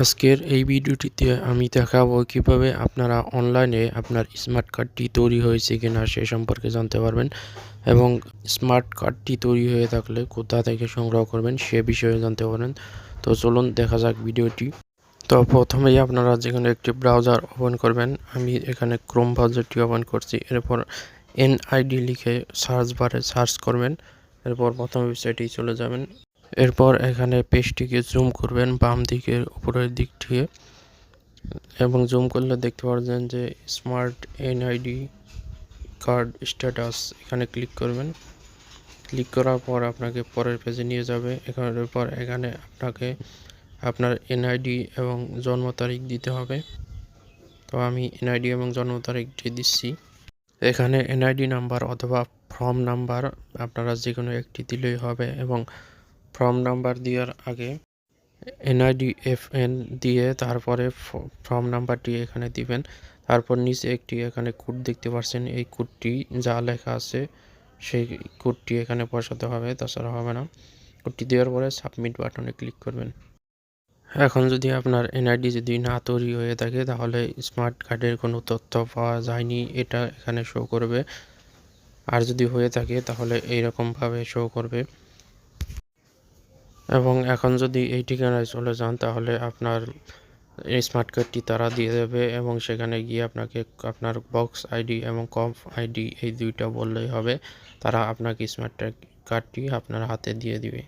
আজকের এই ভিডিওটিতে আমি দেখাবো কীভাবে আপনারা অনলাইনে আপনার স্মার্ট কার্ডটি তৈরি হয়েছে কিনা সে সম্পর্কে জানতে পারবেন এবং স্মার্ট কার্ডটি তৈরি হয়ে থাকলে কোথা থেকে সংগ্রহ করবেন সে বিষয়ে জানতে পারেন। তো চলুন দেখা যাক ভিডিওটি। তো প্রথমেই আপনারা যেখানে একটি ব্রাউজার ওপেন করবেন। আমি এখানে ক্রোম ব্রাউজারটি ওপেন করছি। এরপর এনআইডি লিখে সার্চ বারে সার্চ করবেন। এরপর প্রথম ওয়েবসাইটেই চলে যাবেন। এরপর এখানে পেজটিকে জুম করবেন বাম দিকের উপরের দিক এবং জুম করলে দেখতে পারবেন যে স্মার্ট এনআইডি কার্ড স্ট্যাটাস এখানে ক্লিক করবেন। ক্লিক করার পর আপনাকে পরের পেজে নিয়ে যাবে। এখানের পর এখানে আপনাকে আপনার এনআইডি এবং জন্ম তারিখ দিতে হবে। তো আমি এনআইডি এবং জন্ম তারিখটি দিচ্ছি। এখানে এনআইডি নাম্বার অথবা ফর্ম নাম্বার আপনারা যে কোনো একটি দিলেই হবে এবং ফর্ম নাম্বার দেওয়ার আগে এনআইডি এফ এন দিয়ে তারপরে ফর্ম নাম্বারটি এখানে দিবেন। তারপর নিচে একটি এখানে কোড দেখতে পাচ্ছেন। এই কোডটি যা লেখা আছে, সেই কোডটি এখানে বসাতে হবে, তাছাড়া হবে না। কোডটি দেওয়ার পরে সাবমিট বাটনে ক্লিক করবেন। এখন যদি আপনার এনআইডি যদি না তৈরি হয়ে থাকে, তাহলে স্মার্ট কার্ডের কোনো তথ্য পাওয়া যায়নি, এটা এখানে শো করবে। আর যদি হয়ে থাকে, তাহলে এইরকমভাবে শো করবে। এবং এখন যদি এই ঠিকানায় চলে যান, তাহলে আপনার এই স্মার্ট কার্ডটি তারা দিয়ে দেবে এবং সেখানে গিয়ে আপনাকে আপনার বক্স আইডি এবং কম আইডি এই দুইটা বললেই হবে। তারা আপনাকে স্মার্ট কার্ডটি আপনার হাতে দিয়ে দিবে।